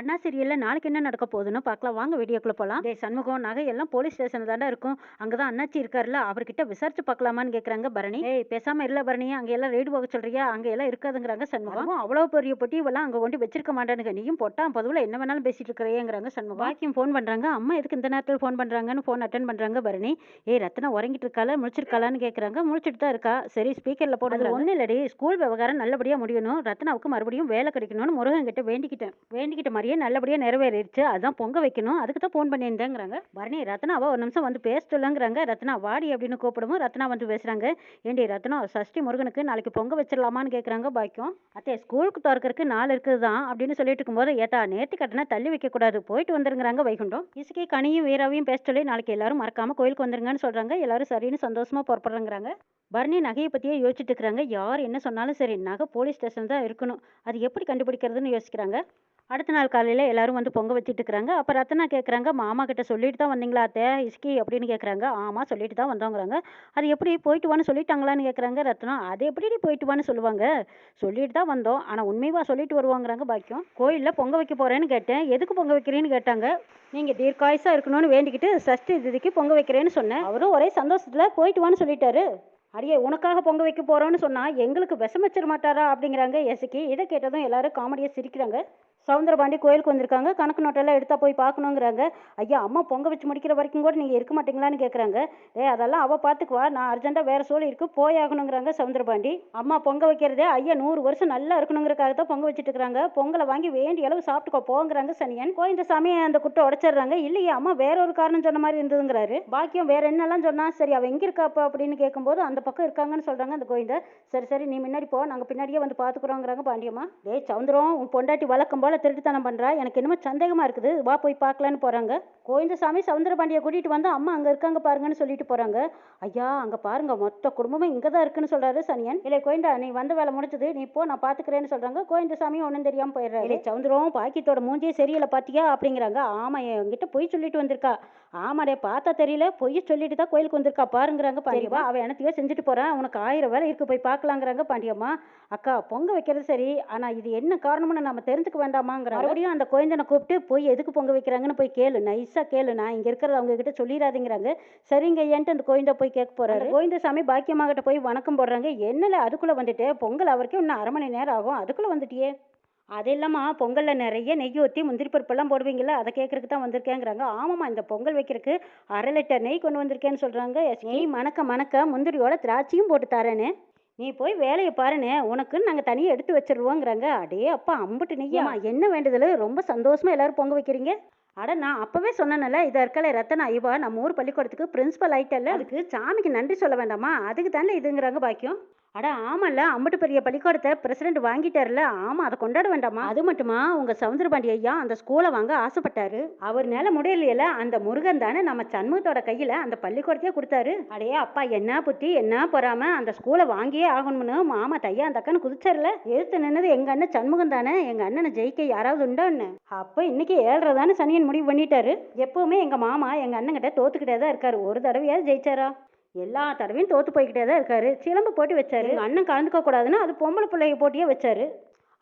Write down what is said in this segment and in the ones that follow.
அண்ணா சீரியல்ல நாளைக்கு என்ன நடக்க போகுதுன்னு பார்க்கலாம். வாங்க வீடியோக்குள்ள போலாம். டேய் சண்முகம் நகை எல்லாம் போலீஸ் ஸ்டேஷன்ல தாண்டா இருக்கும். அங்கதான் அண்ணாச்சி இருக்காருல்ல அவர்கிட்ட விசாரிச்சு பார்க்கலாமான்னு கேக்குறாங்க பரணி. ஏய் பேசாம இல்ல பரணி. அங்க எல்லாம் ரெய்டு போக சொல்றியா? அங்க எல்லாம் இருக்காதுங்கிறாங்க சண்முகம். அவ்வளவு பெரிய பொட்டி இவெல்லாம் அங்க கொண்டு வச்சிருக்க மாட்டானுங்க. நீயும் போட்டா பொதுவில் என்ன வேணாலும் பேசிட்டு இருக்கிறேங்கிறாங்க சண்முகம். பாக்கியம் ஃபோன் பண்றாங்க. அம்மா எதுக்கு இந்த நேரத்தில் ஃபோன் பண்றாங்கன்னு ஃபோன் அட்டன் பண்றாங்க பரணி. ஏய் ரத்னா உறங்கிட்டு இருக்காளா? முழிச்சிருக்காளான்னு கேக்குறாங்க. முழிச்சிட்டு தான் இருக்கா. சரி ஸ்பீக்கர்ல போடுறது ஒன்றும் இல்லடி. ஸ்கூல் விவகாரம் நல்லபடியா முடியணும். ரத்னாவுக்கு மறுபடியும் வேலை கிடைக்கணும்னு முருகன் கிட்ட வேண்டிக்கிட்டேன். வேண்டிக்கிட்ட மாதிரியே நல்லபடியாக நிறைவேறிடுச்சு. அதுதான் பொங்க வைக்கணும். அதுக்கு தான் ஃபோன் பண்ணியிருந்தேங்கிறாங்க. பரணி ரத்னாவா ஒரு நிமிஷம் வந்து பேசட்டுலங்கிறாங்க ரத்னா வாடி அப்படின்னு கூப்பிடவும் ரத்னா வந்து பேசுகிறாங்க ஏண்டி ரத்னா சஷ்டி முருகனுக்கு நாளைக்கு பொங்க வச்சிடலாமான்னு கேட்குறாங்க பாக்கியம். அத்தே ஸ்கூலுக்கு திறக்கிறதுக்கு நாள் இருக்குது தான் அப்படின்னு சொல்லிட்டு இருக்கும்போது ஏட்டா நேர்த்தி கட்டினா தள்ளி வைக்கக்கூடாது. போயிட்டு வந்துருங்கிறாங்க வைகுண்டம். இசுக்கி கனியும் வீராவையும் பேச சொல்லி நாளைக்கு எல்லாரும் மறக்காமல் கோயிலுக்கு வந்துருங்கன்னு சொல்கிறாங்க எல்லாரும் சரின்னு சந்தோஷமாக புறப்படுறாங்கிறாங்க. பரணி நகையை பற்றியே யோசிச்சுட்டு இருக்கிறாங்க. யார் என்ன சொன்னாலும் சரி நகை போலீஸ் ஸ்டேஷன் தான் இருக்கணும். அது எப்படி கண்டுபிடிக்கிறதுன்னு யோசிக்கிறாங்க. அடுத்த நாள் காலையில் எல்லாரும் வந்து பொங்க வச்சுட்டு இருக்கிறாங்க அப்போ ரத்னா கேட்குறாங்க மாமா கிட்ட சொல்லிட்டு தான் வந்தீங்களா அத்தை? இஸ்கி அப்படின்னு கேட்குறாங்க ஆமாம் சொல்லிட்டு தான் வந்தோங்கிறாங்க. அது எப்படி போயிட்டு வான்னு சொல்லிட்டாங்களான்னு கேட்குறாங்க ரத்னா. அது எப்படி போயிட்டு வான்னு சொல்லுவாங்க? சொல்லிட்டு தான் வந்தோம். ஆனால் உண்மையாக சொல்லிட்டு வருவாங்கிறாங்க பாக்கியம். கோயிலில் பொங்க வைக்க போகிறேன்னு கேட்டேன். எதுக்கு பொங்க வைக்கிறேன்னு கேட்டாங்க. நீங்கள் தீர்க்காயுசாக இருக்கணும்னு வேண்டிக்கிட்டு சஷ்டி திதிக்கு பொங்க வைக்கிறேன்னு சொன்னேன். அவரும் ஒரே சந்தோஷத்தில் போயிட்டு வான்னு சொல்லிட்டாரு. அடியே உனக்காக பொங்க வைக்க போகிறோன்னு சொன்னால் எங்களுக்கு விஷம் வச்சிட மாட்டாரா? அப்படிங்கிறாங்க எசுக்கி இதை கேட்டதும் எல்லாரும் காமெடியாக சிரிக்கிறாங்க. சவுந்தரபாண்டி கோயிலுக்கு வந்திருக்காங்க. கணக்கு நோட்டெல்லாம் எடுத்தா போய் பார்க்கணுங்கிறாங்க. ஐயா அம்மா பொங்க வச்சு முடிக்கிற வரைக்கும் கூட நீங்கள் இருக்க மாட்டீங்களான்னு கேட்குறாங்க ஏ அதெல்லாம் அவள் பார்த்துக்குவா. நான் அர்ஜென்ட்டாக வேறு சோழி இருக்கு போயாகணுங்கிறாங்க சவுந்தரபாண்டி. அம்மா பொங்க வைக்கிறதே ஐயா நூறு வருஷம் நல்லா இருக்கணுங்கிறக்காக தான் பொங்க வச்சுட்டு இருக்கிறாங்க. பொங்கலை வாங்கி வேண்டிய அளவு சாப்பிட்டுக்கோ போங்கிறாங்க சனியன். இந்த சாமி அந்த குட்டை உடச்சிடுறாங்க. இல்லையா அம்மா வேற ஒரு காரணம் சொன்ன மாதிரி இருந்ததுங்கிறாரு. பாக்கியம் வேற என்னெல்லாம் சொன்னா சரி அவள் எங்கே இருக்கா இருக்காப்பா அப்படின்னு கேட்கும்போது அந்த பக்கம் இருக்காங்கன்னு சொல்றாங்க அந்த கோயந்த சரி சரி நீ முன்னாடி போ நாங்க பின்னாடியே வந்து பாத்துக்கிறோங்கிறாங்க பாண்டியம்மா. டேய் சவுந்தரம் உன் பொண்டாட்டி வழக்கம் போல திருட்டுத்தனம் பண்றா. எனக்கு என்னமோ சந்தேகமா இருக்குது. வா போய் பார்க்கலான்னு போறாங்க. கோவிந்தசாமி சவுந்தர பாண்டியை கூட்டிட்டு வந்து அம்மா அங்க இருக்காங்க பாருங்கன்னு சொல்லிட்டு போறாங்க. ஐயா அங்க பாருங்க மொத்த குடும்பமும் இங்க தான் இருக்குன்னு சொல்றாரு சனியன். இல்லை கோயந்தா நீ வந்த வேலை முடிச்சது நீ போ நான் பாத்துக்கிறேன்னு சொல்றாங்க. கோவிந்தசாமி ஒன்றும் தெரியாம போயிடுறாரு. இல்லை. சவுந்தரம் பாக்கியத்தோட மூஞ்சியே சரியில்லை பாத்தியா? அப்படிங்கிறாங்க. ஆமா என்கிட்ட பொய் சொல்லிட்டு வந்திருக்கா. ஆமாடே பார்த்தா தெரியல. பொய் சொல்லிட்டு தான் கோயிலுக்கு வந்திருக்கா பாருங்கிறாங்க பாண்டியம்மா. அவன் எனத்தையோ செஞ்சுட்டு போறான். உனக்கு ஆயிரம் வேலை இருக்கு போய் பார்க்கலாங்கிறாங்க பாண்டியம்மா. அக்கா பொங்க வைக்கிறது சரி ஆனா இது என்ன காரணம்னு நம்ம தெரிஞ்சுக்க வேண்டாமாங்கிற மறுபடியும் அந்த கோயந்தனை கூப்பிட்டு போய் எதுக்கு பொங்க வைக்கிறாங்கன்னு போய் கேளு. நைஸா கேளு. நான் இங்க இருக்கிறத அவங்க கிட்ட சொல்லிடாதீங்கிறாங்க சரிங்க ஏன்ட்டு அந்த கோயந்த போய் கேட்க போறாரு? கோவிந்தசாமி பாக்கியம்மா கிட்ட போய் வணக்கம் போடுறாங்க. என்னல அதுக்குள்ள வந்துட்டு? பொங்கல் அவருக்கே இன்னும் அரை மணி நேரம் ஆகும். அதுக்குள்ள வந்துட்டியே? அது இல்லாமா பொங்கல்ல நிறைய நெய் ஊற்றி முந்திரி பருப்பெல்லாம் போடுவீங்களா அதை கேட்கறதுக்கு தான் வந்திருக்கேங்கிறாங்க. ஆமாம்மா இந்த பொங்கல் வைக்கிறதுக்கு அரை லிட்டர் நெய் கொண்டு வந்திருக்கேன்னு சொல்றாங்க. நெய் மணக்க மணக்க முந்திரியோட திராட்சையும் போட்டு தரேன்னு. நீ போய் வேலையை பாருன்னு உனக்குன்னு நாங்கள் தனியாக எடுத்து வச்சிருவோங்கிறாங்க. அடே அப்பா அம்புட்டு நெய்யா? என்ன வேண்டுதல்? ரொம்ப சந்தோஷமா எல்லாரும் பொங்க வைக்கிறீங்க. அட நான் அப்பவே சொன்னேன்ல இதை இருக்கல ரத்தன ஐவா நம்ம ஊர் பள்ளிக்கூடத்துக்கு பிரின்சிபல் ஆயிட்டல்ல அதுக்கு சாமிக்கு நன்றி சொல்ல வேண்டாமா? அதுக்கு தானே இதுங்கிறாங்க பாக்கியம். அட ஆமாம்ல அம்பட்டு பெரிய பள்ளிக்கூடத்தை பிரசிடென்ட் வாங்கிட்டார்ல ஆமா அதை கொண்டாட வேண்டாமா அது மட்டுமா? உங்க சவுந்தரபாண்டி ஐயா அந்த ஸ்கூலை வாங்க ஆசைப்பட்டாரு. அவர்னால முடியலையில அந்த முருகன் தானே நம்ம சண்முகத்தோட கையில அந்த பள்ளிக்கூடத்தையே கொடுத்தாரு. அடே அப்பா என்ன புத்தி என்ன பொறாம. அந்த ஸ்கூலை வாங்கியே ஆகணும்னு மாமா தையா அந்த அக்கன்னு குதிச்சார்ல எதிர்த்து நின்னது எங்க அண்ணன் சண்முகம் தானே. எங்க அண்ணனை ஜெயிக்க யாராவது உண்டோன்னு. அப்ப இன்னைக்கு ஏழ்ரை தானே சனியன் முடிவு பண்ணிட்டாரு. எப்பவுமே எங்க மாமா எங்க அண்ணன்கிட்ட தோத்துக்கிட்டே தான் இருக்காரு. ஒரு தடவையாவது ஜெயிச்சாரா? எல்லா தடவையும் தோத்து போய்கிட்டே தான் இருக்காரு. சிலம்பு போட்டி வச்சாரு. அண்ணன் கலந்துக்க கூடாதுன்னு அது பொம்பளை பிள்ளைய போட்டியே வச்சாரு.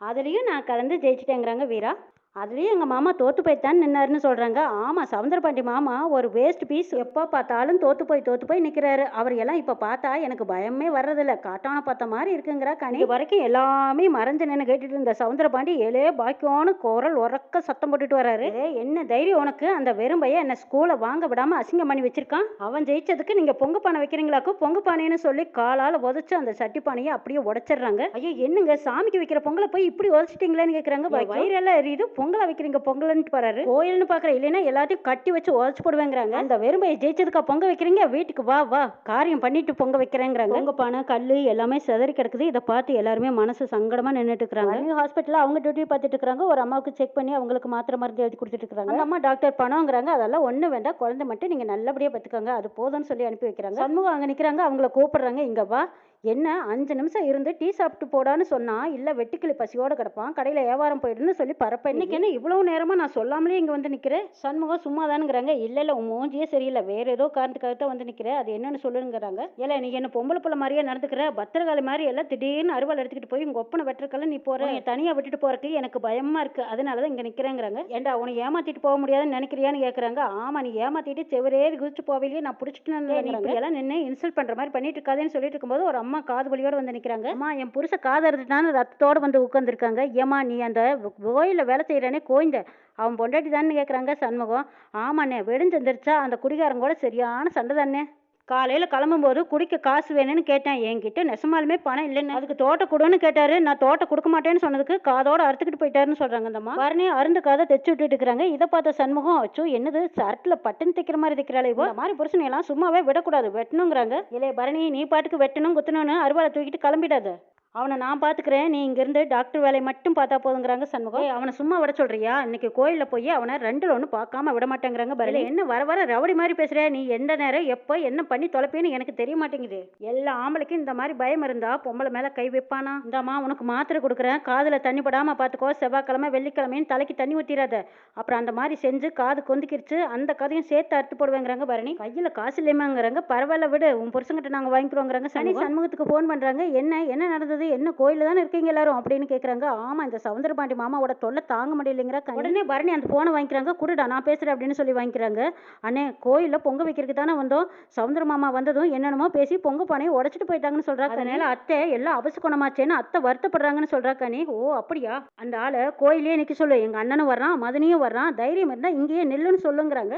அதுலேயும் நான் கலந்து ஜெயிச்சிட்டேங்கிறாங்க வீரா. அதுலேயும் எங்கள் மாமா தோத்து போய்த்தான் நின்னாருன்னு சொல்கிறாங்க ஆமாம் சவுந்தரபாண்டி மாமா ஒரு வேஸ்ட் பீஸ் எப்போ பார்த்தாலும் தோத்து போய் தோத்து போய் நிற்கிறாரு அவர் எல்லாம் இப்போ பார்த்தா எனக்கு பயமே வர்றதில்ல. காட்டான பார்த்த மாதிரி இருக்குங்கிறா கனி. வரைக்கும் எல்லாமே மறைஞ்சு நின்று கேட்டுட்டு இருந்த சவுந்தரபாண்டி ஏலே பாக்கியோன்னு குரல் உறக்க சத்தம் போட்டுட்டு வராரு. "ஏய், என்ன தைரியம் உனக்கு? அந்த வெறும் பையன் என்ன ஸ்கூலை வாங்க விடாம அசிங்கம் பண்ணி வச்சிருக்கான். அவன் ஜெயிச்சதுக்கு நீங்க பொங்க பானை வைக்கிறீங்களாக்கோ பொங்க பானைன்னு சொல்லி காலால உதச்சு அந்த சட்டி பானையை அப்படியே உடைச்சிடுறாங்க. ஐயோ என்னங்க? சாமிக்கு வைக்கிற பொங்கலை போய் இப்படி உதச்சிட்டீங்களேன்னு கேக்குறாங்க. வயிறெல்லாம் எரியுது. பொங்கலை வைக்கிறீங்க பொங்கல்னு போறாரு கோயில்னு பாக்குற இல்லைன்னா எல்லாத்தையும் கட்டி வச்சு உதச்சு போடுவேங்கிறாங்க. அந்த வெறும் பையன் ஜெயிச்சதுக்கா பொங்க வைக்கிறீங்க? வீட்டுக்கு வா வா. காரியம் பண்ணிட்டு பொங்க வைக்கிறேங்கிறாங்க. பொங்க பானை கல்லு எல்லாமே சிதறி கிடக்குது. இதை பார்த்து எல்லாருமே மனசு சங்கடமா நின்னுட்டு இருக்காங்க ஹாஸ்பிட்டல்ல அவங்க டியூட்டி பார்த்துட்டு இருக்காங்க ஒரு அம்மாவுக்கு செக் பண்ணி அவங்களுக்கு மாத்திரை மருந்து எழுதி கொடுத்துட்டு இருக்காங்க அந்த அம்மா டாக்டர் பணங்கிறாங்க அதெல்லாம் ஒண்ணு வேண்டாம். குழந்தை மட்டும் நீங்க நல்லபடியா பார்த்துக்கோங்க. அது போதும்னு சொல்லி அனுப்பி வைக்கிறாங்க. சண்முகம் அங்க நிக்கிறாங்க. அவங்கள கூப்பிடுறாங்க. இங்க வா. என்ன? அஞ்சு நிமிஷம் இருந்து டீ சாப்பிட்டு போடான்னு சொன்னா இல்ல வெட்டுக்கிளி பசியோட கிடப்பான். கடையில வியாபாரம் போயிடுன்னு சொல்லி பரப்ப இன்னைக்கு என்ன இவ்வளவு நேரமா நான் சொல்லாமலே இங்க வந்து நிக்கிறேன் சண்முகம் சும்மா தானுங்கிறாங்க இல்ல இல்ல உன் மூஞ்சியே சரியில்லை. வேற ஏதோ காரணத்துக்காக தான் வந்து நிக்கிறேன் அது என்னன்னு சொல்லுங்கிறாங்க. ஏல நீ என்ன பொம்பளை புள்ள மாதிரியே நடந்துக்கிற? பத்திரகாளி மாதிரி எல்லாம் திடீர்னு அருவாள் எடுத்துக்கிட்டு போய் உங்க ஒப்பனை வெட்டுறக்கெல்லாம் நீ போற? நீ தனியா விட்டுட்டு போறதுக்கு எனக்கு பயமா இருக்கு. அதனாலதான் இங்க நிக்கிறேங்கிறாங்க. ஏண்டா உன்னை ஏமாத்திட்டு போக முடியாதுன்னு நினைக்கிறியான்னு கேக்குறாங்க. ஆமா நீ ஏமாத்திட்டு செவரேறி குதிச்சு போவிலேயே நான் பிடிச்சிட்டு எல்லாம் நின்று இன்சல்ட் பண்ற மாதிரி பண்ணிட்டு இருக்காதேன்னு சொல்லிட்டு இருக்கும்போது ஒரு அம்மா காது வலியோட வந்து நிக்கிறாங்க. அம்மா என் புருஷ காது அறுத்துட்டான்னு ரத்தத்தோட வந்து உட்காந்துருக்காங்க ஏமா நீ அந்த கோயில்ல வேலை செய்யறானே கோய்ந்த அவன் பொண்டாட்டி தானே கேட்குறாங்க சண்முகம். ஆமாண்ணே வெடிஞ்செந்திரிச்சா அந்த குடிகாரன் கூட சரியான சண்டை தானே. காலையில் கிளம்பும்போது குடிக்க காசு வேணும்னு கேட்டேன். என்கிட்ட நெசமாலுமே பணம் இல்லைன்னு அதுக்கு தோட்டம் கொடுன்னு கேட்டாரு. நான் தோட்டம் கொடுக்க மாட்டேன்னு சொன்னதுக்கு காதோட அறுத்துக்கிட்டு போயிட்டாருன்னு சொல்கிறாங்க இந்தம்மா அம்மா வரனே அருந்து காதை தைச்சு விட்டுட்டு இருக்கிறாங்க. இதை பார்த்த சண்முகம் வச்சு என்னது? சர்ட்டில் பட்டுன்னு தைக்கிற மாதிரி தைக்கிறாள் இவ. இந்த மாதிரி புருஷனை எல்லாம் சும்மாவே விடக்கூடாது. வெட்டணுங்கிறாங்க. இல்லையே பரணி நீ பாட்டுக்கு வெட்டணும் குத்தணும்னு அறுவாலை தூக்கிட்டு கிளம்பிடாத. அவனை நான் பார்த்துக்கிறேன் நீ இங்கேருந்து டாக்டர் வேலையை மட்டும் பார்த்தா போதுங்கிறாங்க சண்முகம். அவனை சும்மா விட சொல்றியா? இன்னைக்கு கோயிலில் போய் அவனை ரெண்டுல ஒன்று பார்க்காம விட மாட்டேங்கிறாங்க பரணி என்ன வர வர ரவுடி மாதிரி பேசுறியா நீ எந்த நேரம் எப்போ என்ன பண்ணி தொலைப்பேன்னு எனக்கு தெரிய மாட்டேங்குது. எல்லா ஆம்பளைக்கும் இந்த மாதிரி பயம் இருந்தா பொம்பளை மேலே கை வைப்பானா? இந்தாம்மா உனக்கு மாத்திரை கொடுக்குறேன். காதில் தண்ணி படாம பார்த்துக்கோ செவ்வாய்க்கிழமை வெள்ளிக்கிழமைன்னு தலைக்கு தண்ணி ஊற்றிடாத அப்புறம் அந்த மாதிரி செஞ்சு காது கொந்திக்கிருச்சு. அந்த கதையும் சேர்த்து அறுத்து போடுவேங்கிறாங்க பரணி கையில் காசு இல்லையாங்கிறாங்க பரவாயில்ல விடு. உன் புருஷங்கிட்ட நாங்கள் வாங்கிக்கிறோங்கிறாங்க சனி சண்முகத்துக்கு ஃபோன் பண்ணுறாங்க என்ன? என்ன நடந்தது? என்ன கோயிலில் தானே இருக்கீங்க எல்லாரும் அப்படின்னு கேட்குறாங்க ஆமாம் இந்த சவுந்தரபாண்டி மாமாவோட தொல்லை தாங்க முடியலைங்கிற உடனே பரணி அந்த ஃபோனை வாங்கிக்கிறாங்க. குடுடா நான் பேசுகிறேன் அப்படின்னு சொல்லி வாங்கிக்கிறாங்க. அண்ணே கோயிலில் பொங்க வைக்கிறதுக்கு தானே வந்தோம். சவுந்தர மாமா வந்ததும் என்னென்னமோ பேசி பொங்க பானையை உடச்சிட்டு போயிட்டாங்கன்னு சொல்றாங்க அதனால அத்தை எல்லாம் அபசகுணமாச்சேன்னு அத்தை வருத்தப்படுறாங்கன்னு சொல்றா கனி ஓ அப்படியா? அந்த ஆளை கோயிலே நிற்க சொல்லு. எங்கள் அண்ணனும் வர்றான் மதனியும் வர்றான். தைரியம் இருந்தால் இங்கேயே நில்லுன்னு சொல்லுங்கிறாங்க.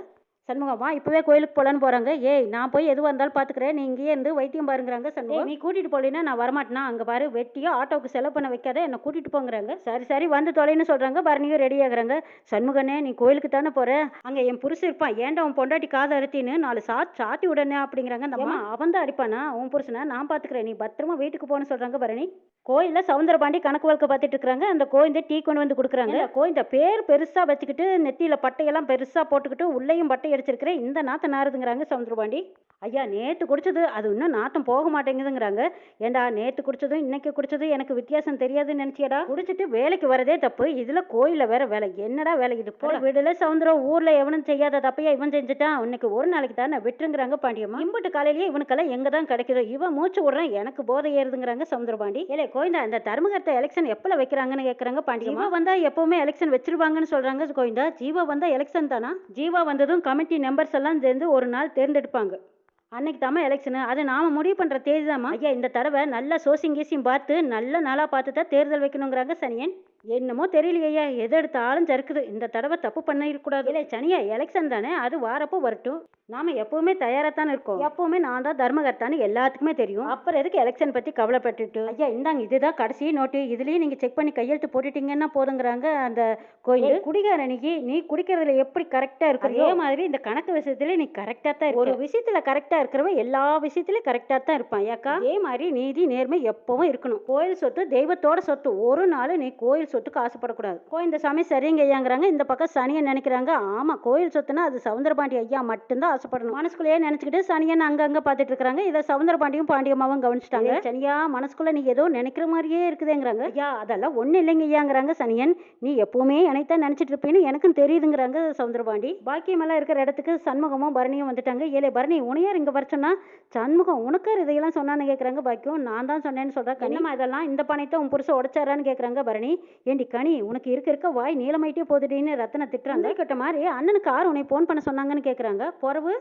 சண்முகம் வா இப்பவே கோயிலுக்கு போலான்னு போறாங்க. ஏய் நான் போய் எதுவாக இருந்தாலும் பார்த்துக்கிறேன் நீ இங்கேயே இருந்து வைத்தியம் பாருங்கிறாங்க சண்முகம். நீ கூட்டிட்டு போலினா நான் வரமாட்டேனா? அங்கே பாரு வெட்டியோ ஆட்டோவுக்கு செலவு பண்ண வைக்காத. என்னை கூட்டிட்டு போங்கிறாங்க. சரி சரி வந்து தொலைன்னு சொல்றாங்க. பரணியும் ரெடி ஆகுறாங்க. சண்முகனே நீ கோயிலுக்கு தானே போற? அங்கே என் புருஷன் இருப்பான். ஏன்டா உன் பொண்டாட்டி காதை அறுத்தின்னு நாலு சாத் சாத்தி உடனே அப்படிங்கிறாங்க அந்த அம்மா. அவன் தான் அடிப்பானா? உன் புருஷனை? நான் பார்த்துக்கிறேன் நீ பத்திரமா வீட்டுக்கு போன்னு சொல்றாங்க பரணி. கோயிலில் சவுந்தரபாண்டி கணக்கு வழக்கு பார்த்துட்டு இருக்காங்க அந்த கோயந்த டீ கொண்டு வந்து கொடுக்குறாங்க. கோயந்த பேர் பெருசா வச்சுக்கிட்டு நெத்தியில பட்டையெல்லாம் பெருசா போட்டுக்கிட்டு உள்ளேயும் பட்டை அடிச்சிருக்கிறேன் இந்த நாத்தம் நாறுதுங்கிறாங்க சவுந்தரபாண்டி. ஐயா நேத்து குடிச்சது அது இன்னும் நாத்தம் போக மாட்டேங்குதுங்கிறாங்க. ஏண்டா நேத்து குடிச்சதும் இன்னைக்கு குடிச்சதும் எனக்கு வித்தியாசம் தெரியாதுன்னு நினைச்சியடா. குடிச்சிட்டு வேலைக்கு வரதே தப்பு. இதுல கோயில்ல வேற வேலை. என்னடா வேலை இது? போல வீடுல சவுந்தரம். ஊர்ல எவனும் செய்யாத தப்பையா இவன் செஞ்சுட்டான். இன்னைக்கு ஒரு நாளைக்கு தானே விட்டுருங்கிறாங்க பாண்டியம்மா. இம்புட்டு காலையிலேயே இவனுக்கெல்லாம் எங்க தான் கிடைக்குதோ? இவன் மூச்சு விடுறான். எனக்கு போதை ஏறுதுங்கிறாங்க சவுந்தரபாண்டி. ஏலே கோயந்தா இந்த தர்மகர்த்த எலெக்ஷன் எப்பல வைக்கிறாங்கன்னு கேக்குறாங்க பாண்டியம்மா. ஜீவா வந்தா எப்பவுமே எலெக்ஷன் வச்சிருவாங்கன்னு சொல்றாங்க கோயந்தா ஜீவா வந்தா எலெக்ஷன் தானா? ஜீவா வந்ததும் கமிட்டி மெம்பர்ஸ் எல்லாம் சேர்ந்து ஒரு நாள் தேர்ந்தெடுப்பாங்க. அன்னைக்கு தாம்மா எலெக்ஷனு அது நாம முடிவு பண்ணுற தேதி தாம்மா ஐயா இந்த தடவை நல்ல சோசிங் கீசியும் பார்த்து நல்ல நாளாக பார்த்து தான் தேர்தல் வைக்கணுங்கிறாங்க சனியன். என்னமோ தெரியலையா எது எடுத்தாலும் சறுக்குது இந்த தடவை தப்பு பண்ண இருக்கக்கூடாது. இல்லை சனியா எலெக்ஷன் தானே? அது வாரப்போ வரட்டும். நாம எப்பவுமே தயாரா தானே இருக்கோம். எப்பவுமே நான் தான் தர்மகர்த்தான்னு எல்லாத்துக்குமே தெரியும். அப்புறம் எதுக்கு எலெக்ஷன் பத்தி கவலைப்பட்டுட்டு? ஐயா இந்தாங்க. இதுதான் கடைசி நோட்டு. இதுலயே நீங்க செக் பண்ணி கையெழுத்து போட்டுட்டீங்கன்னா போதுங்கிறாங்க அந்த கோயில். குடிகாரனிக்கு நீ குடிக்கிறதுல எப்படி கரெக்டா இருக்கு? அதே மாதிரி இந்த கணக்கு விஷயத்துல நீ கரெக்டா தான். ஒரு விஷயத்துல கரெக்டா இருக்கிறவ எல்லா விஷயத்திலயும் கரெக்டா தான் இருப்பான். ஏக்கா? அதே மாதிரி நீதி நேர்மை எப்பவும் இருக்கணும். கோயில் சொத்து தெய்வத்தோட சொத்து. ஒரு நாள் நீ கோயில் சொத்துக்கு ஆசைப்படக்கூடாது. கோயில் இந்த சாமி சரிங்க ஐயாங்கிறாங்க. இந்த பக்கம் சனியன் நினைக்கிறாங்க. ஆமா கோயில் சொத்துனா அது சவுந்தரபாண்டி ஐயா மட்டும்தான் ஆசைப்படணும். மனசுக்குள்ளேயே நினைச்சுக்கிட்டு சனியன் அங்கங்க பார்த்துட்டு இருக்காங்க இதை சவுந்தரபாண்டியும் பாண்டியம்மாவும் கவனிச்சிட்டாங்க. சனியா மனசுக்குள்ள நீ ஏதோ நினைக்கிற மாதிரியே இருக்குதேங்கிறாங்க. ஐயா அதெல்லாம் ஒண்ணு இல்லைங்க ஐயாங்கிறாங்க சனியன். நீ எப்பவுமே என்னைத்தான் நினைச்சிட்டு இருப்பேன்னு எனக்கும் தெரியுதுங்கிறாங்க சவுந்தரபாண்டி. பாக்கியமெல்லாம் இருக்கிற இடத்துக்கு சண்முகமும் பரணியும் வந்துட்டாங்க. ஏலே பரணி உனையார் இங்க வர சொன்னா? சண்முகம் உனக்கார் இதையெல்லாம் சொன்னான்னு கேக்குறாங்க? பாக்கியம் நான் தான் சொன்னேன்னு சொல்றா கனிமா இதெல்லாம் இந்த பணத்தை உன் புருஷன் உடைச்சாரான்னு கேக்குறாங்க பரணி. ஏண்டி கனி உனக்கு இருக்க இருக்க வாய் நீளமாயிட்டே போகுதுடின்னு ரத்தனை திட்டுறாங்க. கிட்ட மாதிரி அண்ணனுக்கு ஆறு உன்னை ஃபோன் பண்ண சொன்னாங்கன்னு கேக்குறாங்க. பொறவு?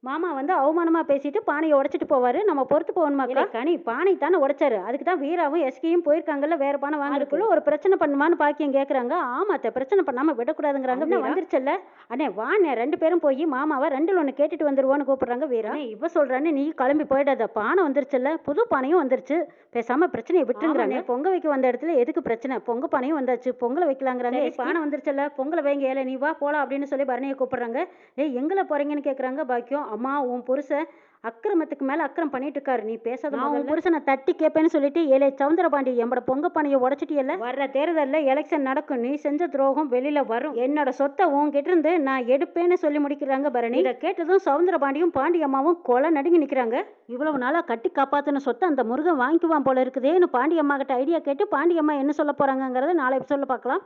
மாமா வந்து அவமானமா பேசிட்டு பானையை உடைச்சிட்டு போவாரு. நம்ம பொறுத்து போகணுமாக்கா கனி பானை தானே உடைச்சாரு. அதுக்கு தான் வீராவும் எஸ்கியும் போயிருக்காங்கல்ல வேற பானை வாங்க அதுக்குள்ள ஒரு பிரச்சனை பண்ணுமான்னு பாக்கியம் கேக்குறாங்க. ஆமாத்த பிரச்சனை பண்ணாம விடக்கூடாதுங்கிறாங்க. வந்துருச்சுல்ல. அண்ணே வாண்ணே ரெண்டு பேரும் போய் மாமாவை ரெண்டுல ஒண்ணு கேட்டுட்டு வந்துருவோன்னு கூப்பிடுறாங்க வீரா. இவ சொல்றான்னு நீ கிளம்பி போயிடாத. பானை வந்துருச்சுல்ல புது பானையும் வந்துருச்சு. பேசாம பிரச்சனையை விட்டுங்கிறாங்க பொங்க வைக்க வந்த இடத்துல எதுக்கு பிரச்சனை? பொங்க பானையும் வந்தாச்சு பொங்கலை வைக்கலாங்கிறாங்க. "ஏய், பானை வந்துருச்சுல்ல பொங்கலை வைங்க ஏல நீ வா போலாம் அப்படின்னு சொல்லி பரணியை கூப்பிடுறாங்க. ஏய் எங்களை போறீங்கன்னு கேக்குறாங்க பாக்கியம். அம்மா உன் புருஷன் அக்கிரமத்துக்கு மேல அக்கிரம் பண்ணிட்டு இருக்காரு நீ பேசாத நான் உன் புருஷனை தட்டி கேட்பேன்னு சொல்லிட்டு ஏழை சவுந்தரபாண்டி எம்பட பொங்க பானையை உடச்சிட்டியல்ல வர்ற தேர்தல்ல எலெக்ஷன் நடக்கும். நீ செஞ்ச துரோகம் வெளியில வரும். என்னோட சொத்தை உன்கிட்ட இருந்து நான் எடுப்பேன்னு சொல்லி முடிக்கிறாங்க பரணி. இதை கேட்டதும் சவுந்தரபாண்டியும் பாண்டியம்மாவும் கொலை நடுங்கி நிக்கிறாங்க. இவ்வளவு நாளா கட்டி காப்பாத்தின சொத்தை அந்த முருகன் வாங்கிக்குவான் போல இருக்குதேன்னு பாண்டியம்மா கிட்ட ஐடியா கேட்டு பாண்டியம்மா என்ன சொல்ல போறாங்கங்கறத நாளை சொல்ல பார்க்கலாம்.